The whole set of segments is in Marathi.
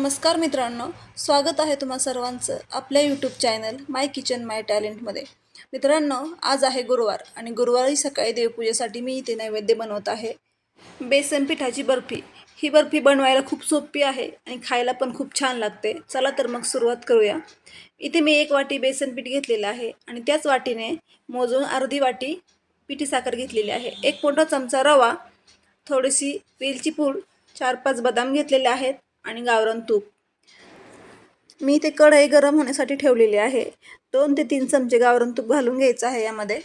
नमस्कार मित्रांनो स्वागत आहे तुम्हा सर्वांचं आपल्या YouTube channel my kitchen my टॅलेंटमध्ये मित्रांनो आज आहे गुरुवार आणि गुरुवारी सकाळी देवपूजेसाठी मी इथे नैवेद्य बनवत आहे. बेसन पिठाची बर्फी. ही बर्फी बनवायला खूप सोपी आहे आणि खायला पण खूप छान लागते. चला तर मग सुरुवात करूया. इथे मी एक वाटी बेसन पीठ घेतलेलं आहे आणि त्याच वाटीने मोजून अर्धी वाटी पिठी साखर घेतलेली आहे. एक मोठा चमचा रवा थोडीशी वेलची पूड चार पाच बदाम घेतलेले आहेत. आणि गावरान तूप. मी ते कढई गरम होण्यासाठी ठेवलेली आहे. दोन ते तीन चमचे गावरान तूप घालून घ्यायचं आहे यामध्ये.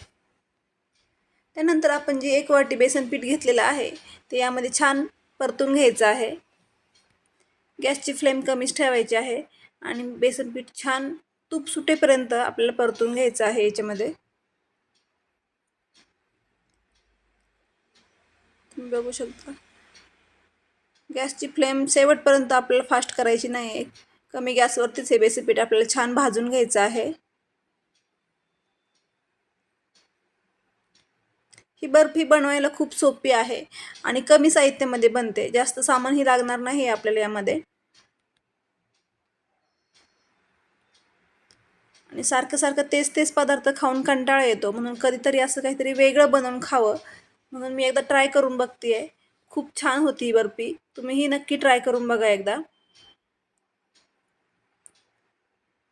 त्यानंतर आपण जे एक वाटी बेसन पीठ घेतलेलं आहे ते यामध्ये छान परतून घ्यायचं आहे. गॅसची फ्लेम कमीच ठेवायची आहे आणि बेसन पीठ छान तूप सुटेपर्यंत आपल्याला परतून घ्यायचं आहे याच्यामध्ये. तुम्ही बघू शकता. गॅसची फ्लेम शेवटपर्यंत आपल्याला फास्ट करायची नाही. आहे कमी गॅसवरतीच हे बेसिपीठ आपल्याला छान भाजून घ्यायचं आहे. ही बर्फी बनवायला खूप सोपी आहे आणि कमी साहित्यामध्ये बनते. जास्त सामानही लागणार नाही आपल्याला यामध्ये. आणि सारखं सारखं तेच तेच पदार्थ खाऊन कंटाळा येतो. म्हणून कधीतरी असं काहीतरी वेगळं बनवून खावं. म्हणून मी एकदा ट्राय करून बघते आहे खूप छान होती बर्फी. तुम्हीही नक्की ट्राय करून बघा एकदा.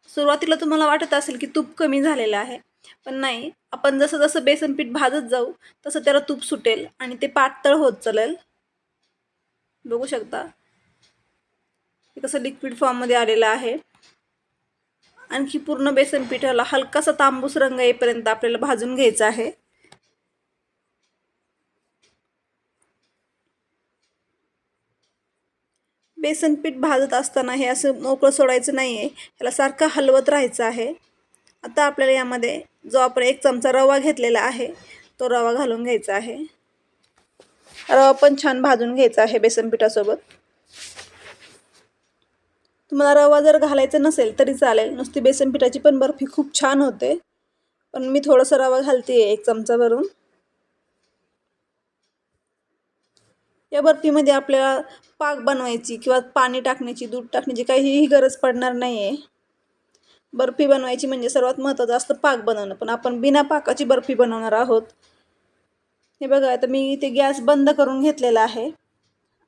सुरुवातीला तुम्हाला वाटत असेल की तूप कमी झालेलं आहे. पण नाही आपण जसं जसं बेसन पीठ भाजत जाऊ तसं त्याला तूप सुटेल आणि ते पातळ होत चालेल. बघू शकता. हे कसं लिक्विड फॉर्ममध्ये आलेलं आहे. आणखी पूर्ण बेसन पिठाला हलकासा तांबूस रंग येईपर्यंत आपल्याला भाजून घ्यायचा आहे. बेसन पीठ भाजत असताना हे असं मोकळं सोडायचं नाही आहे ह्याला सारखं हलवत राहायचं आहे. आता आपल्याला यामध्ये जो आपण एक चमचा रवा घेतलेला आहे तो रवा घालून घ्यायचा आहे. रवा पण छान भाजून घ्यायचा आहे बेसन पिठासोबत तुम्हाला रवा जर घालायचा नसेल तरी चालेल. नुसती बेसन पिठाची पण बर्फी खूप छान होते. पण मी थोडंसं रवा घालते एक चमचा या बर्फीमध्ये आपल्याला पाक बनवायची किंवा पाणी टाकण्याची दूध टाकण्याची काहीही गरज पडणार नाही आहे बर्फी बनवायची म्हणजे सर्वात महत्त्वाचं असतं पाक बनवणं. पण आपण बिना पाकाची बर्फी बनवणार आहोत. हे बघा आता मी इथे गॅस बंद करून घेतलेला आहे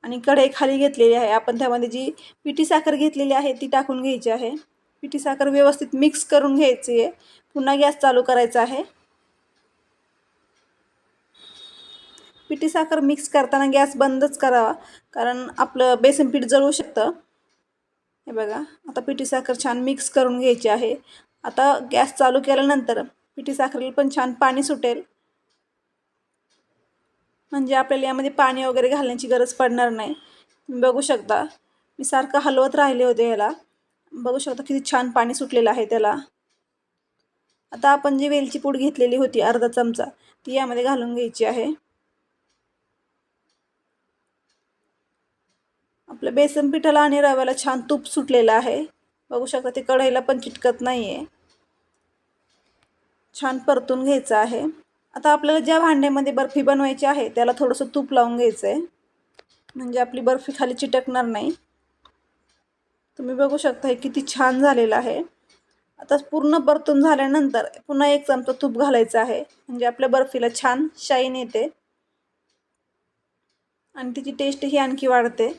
आणि कढई खाली घेतलेली आहे. आपण त्यामध्ये जी पिठी साखर घेतलेली आहे ती टाकून घ्यायची आहे. पिठी साखर व्यवस्थित मिक्स करून घ्यायची आहे. पुन्हा गॅस चालू करायचा आहे. पिठी साखर मिक्स करताना गॅस बंदच करावा. कारण आपलं बेसन पीठ जळू शकतं. हे बघा आता पिठी साखर छान मिक्स करून घ्यायची आहे. आता गॅस चालू केल्यानंतर पिठी साखरेला पण छान पाणी सुटेल. म्हणजे आपल्याला यामध्ये पाणी वगैरे घालण्याची गरज पडणार नाही. तुम्ही बघू शकता. मी सारखं हलवत राहिले होते ह्याला. बघू शकता किती छान पाणी सुटलेलं आहे त्याला. आता आपण जी वेलची पूड घेतलेली होती अर्धा चमचा ती यामध्ये घालून घ्यायची आहे. आपल्या बेसन पिठाला आणि रव्याला छान तूप सुटलेलं आहे. बघू शकता ते कढईला पण चिटकत नाही आहे छान परतून घ्यायचं आहे. आता आपल्याला ज्या भांड्यामध्ये बर्फी बनवायची आहे त्याला थोडंसं तूप लावून घ्यायचं आहे म्हणजे आपली बर्फी खाली चिटकणार नाही. तुम्ही बघू शकता हे किती छान झालेलं आहे. आता पूर्ण परतून झाल्यानंतर पुन्हा एक चमचा तूप घालायचं आहे. म्हणजे आपल्या बर्फीला छान शाईन येते. आणि तिची टेस्टही आणखी वाढते.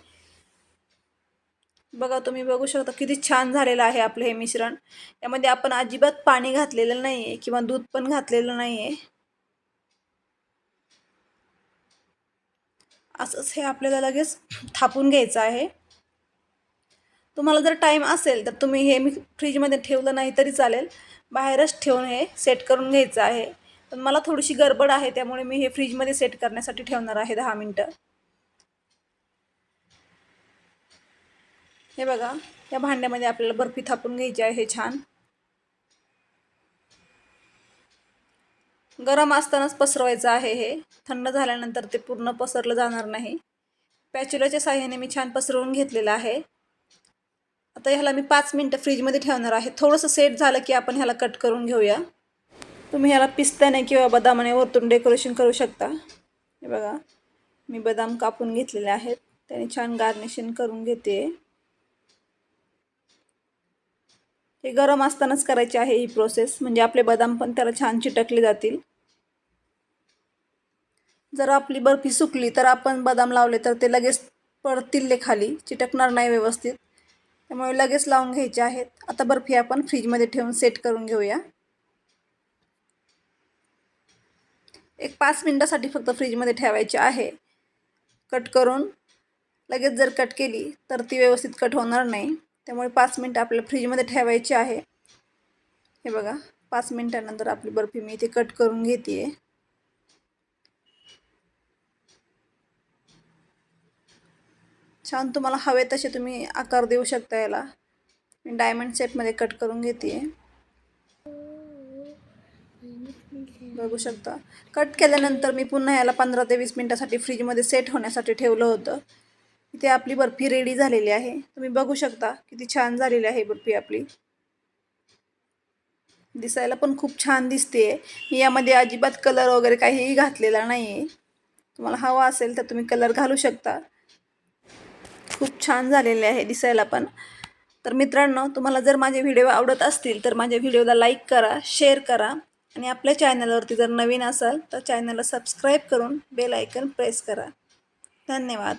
बघा तुम्ही बघू शकता किती छान झालेलं आहे आपलं हे मिश्रण. यामध्ये आपण अजिबात पाणी घातलेलं नाही आहे किंवा दूध पण घातलेलं नाही आहे असंच हे आपल्याला लगेच थापून घ्यायचं आहे. तुम्हाला जर टाईम असेल तर तुम्ही हे मी फ्रीजमध्ये ठेवलं नाही तरी चालेल. बाहेरच ठेवून हे सेट करून घ्यायचं आहे. पण मला थोडीशी गडबड आहे त्यामुळे मी हे फ्रीजमध्ये सेट करण्यासाठी ठेवणार आहे दहा मिनटं. हे बघा या भांड्यामध्ये आपल्याला बर्फी थापून घ्यायची आहे हे छान. गरम असतानाच पसरवायचं आहे हे. थंड झाल्यानंतर ते पूर्ण पसरलं जाणार नाही. पॅच्युलाच्या साह्याने मी छान पसरवून घेतलेलं आहे. आता ह्याला मी पाच मिनटं फ्रीजमध्ये ठेवणार आहे. थोडंसं सेट झालं की आपण ह्याला कट करून घेऊया. तुम्ही ह्याला पिस्त्याने किंवा बदामाने वरतून डेकोरेशन करू शकता. हे बघा मी बदाम कापून घेतलेले आहेत. त्याने छान गार्निशिंग करून घेते. हे गरम असतानाच करायची आहे ही प्रोसेस म्हणजे आपले बदाम पण त्याला छान चिटकले जातील. जर आपली बर्फी सुकली तर आपण बदाम लावले तर ते लगेच पडतील खाली. चिटकणार नाही व्यवस्थित. त्यामुळे लगेच लावून घ्यायचे आहेत. आता बर्फी आपण फ्रीजमध्ये ठेवून सेट करून घेऊया. एक पाच मिनटासाठी फक्त फ्रीजमध्ये ठेवायची आहे. कट करून लगेच जर कट केली तर ती व्यवस्थित कट होणार नाही. त्यामुळे पाच मिनटं आपल्याला फ्रीजमध्ये ठेवायची आहे. हे बघा पाच मिनटानंतर आपली बर्फी मी इथे कट करून घेते आहे छान तुम्हाला हवे तसे तुम्ही आकार देऊ शकता याला. मी डायमंड शेपमध्ये कट करून घेते बघू शकता. कट केल्यानंतर मी पुन्हा याला पंधरा ते वीस मिनटासाठी फ्रीजमध्ये सेट होण्यासाठी ठेवलं होतं. इथे आपली बर्फी रेडी झालेली आहे. तुम्ही बघू शकता किती छान झालेली आहे बर्फी आपली. दिसायला पण खूप छान दिसते. मी यामध्ये अजिबात कलर वगैरे काहीही घातलेला नाही आहे तुम्हाला हवा असेल तर तुम्ही कलर घालू शकता. खूप छान झालेले आहे दिसायला पण. तर मित्रांनो तुम्हाला जर माझे व्हिडिओ आवडत असतील तर माझ्या व्हिडिओला लाईक करा शेअर करा आणि आपल्या चॅनलवरती जर नवीन असाल तर चॅनलला सबस्क्राईब करून बेल आयकन प्रेस करा. धन्यवाद.